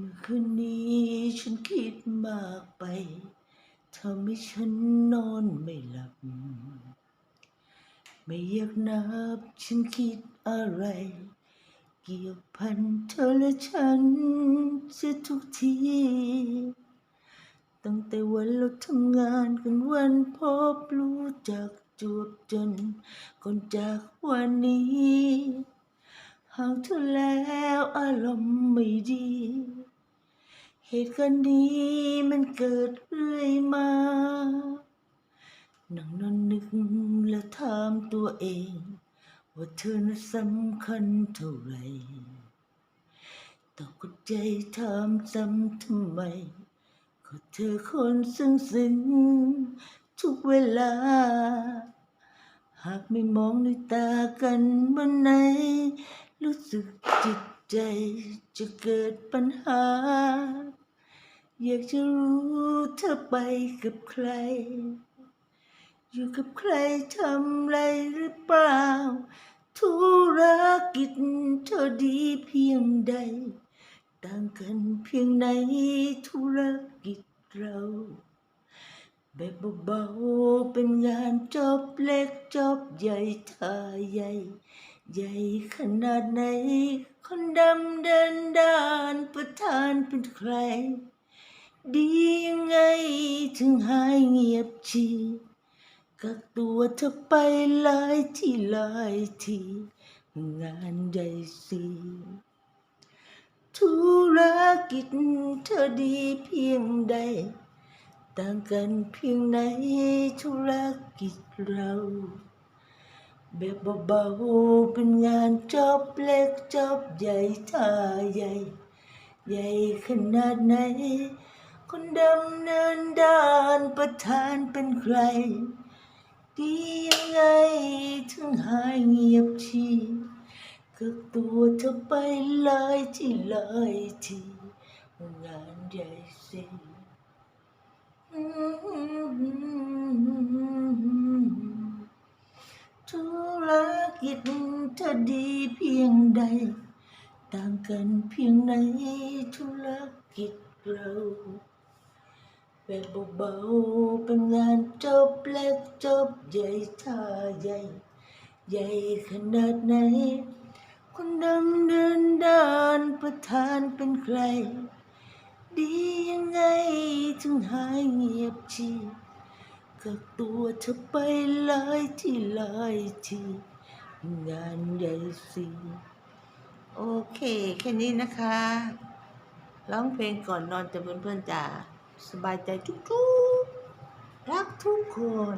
เมื่อคืนนี้ฉันคิดมากไปทำให้ฉันนอนไม่หลับ ไม่อยากนับฉันคิดอะไร เกี่ยวพันเธอและฉันเสียทุกที ตั้งแต่วันเราทำงานกันวันพบรู้จักจวบจนก่อนจากวันนี้ ห่างเธอแล้วอารมณ์ไม่ดี เหตุการณ์นี้มันเกิดเรื่อยมานั่งนอนนึกและถามตัวเอง ว่าเธอนั้นสำคัญเท่าไหรตอกกับใจถามซ้ำทำไมก็เธอคนซึ้งซึ้งทุกเวลา หากไม่มองด้วยตากันเมื่อไหน รู้สึกจิตใจจะเกิดปัญหา อยากจะรู้เธอไปกับใคร อยู่กับใครทำไรหรือเปล่า ธุรกิจเธอดีเพียงใด ต่างกันเพียงไหนธุรกิจเราแบบเบาๆเป็นงานจบเล็กจบใหญ่ทาใหญ่ ใหญ่ขนาดไหน คนดำเดินดานประธานเป็นใคร ดียังไงถึงหายเงียบชีกักตัวเธอไปหลายที่หลายที่งานใหญ่สิธุรกิจเธอดีเพียงใด ต่างกันเพียงไหนธุรกิจเรา แบบเบาๆเป็นงานจบเล็กจบใหญ่ท่าใหญ่ ใหญ่ขนาดไหน คนดำเนินด้านประธานเป็นใคร ดียังไงถึงหายเงียบชีกักตัวเธอไปหลยที่หลยที่งานใหญ่สิ ธุร กิจเธอดีเพียงใด ต่างกันเพียงไหนธุรกิจเราแบบเบาๆเป็นงานจบเล็กจบใหญ่ท่าใหญ่ ใหญ่ขนาดไหน คนดำเดินด้านประธานเป็นใคร ดียังไงถึงหายเงียบชีกักตัวเธอไปหลายที่หลายที่ งานใหญ่สิโอเค แค่นี้นะคะ ร้องเพลงก่อนนอนจะเพื่อนๆจ๋าสบายใจทุกๆ รักทุกคน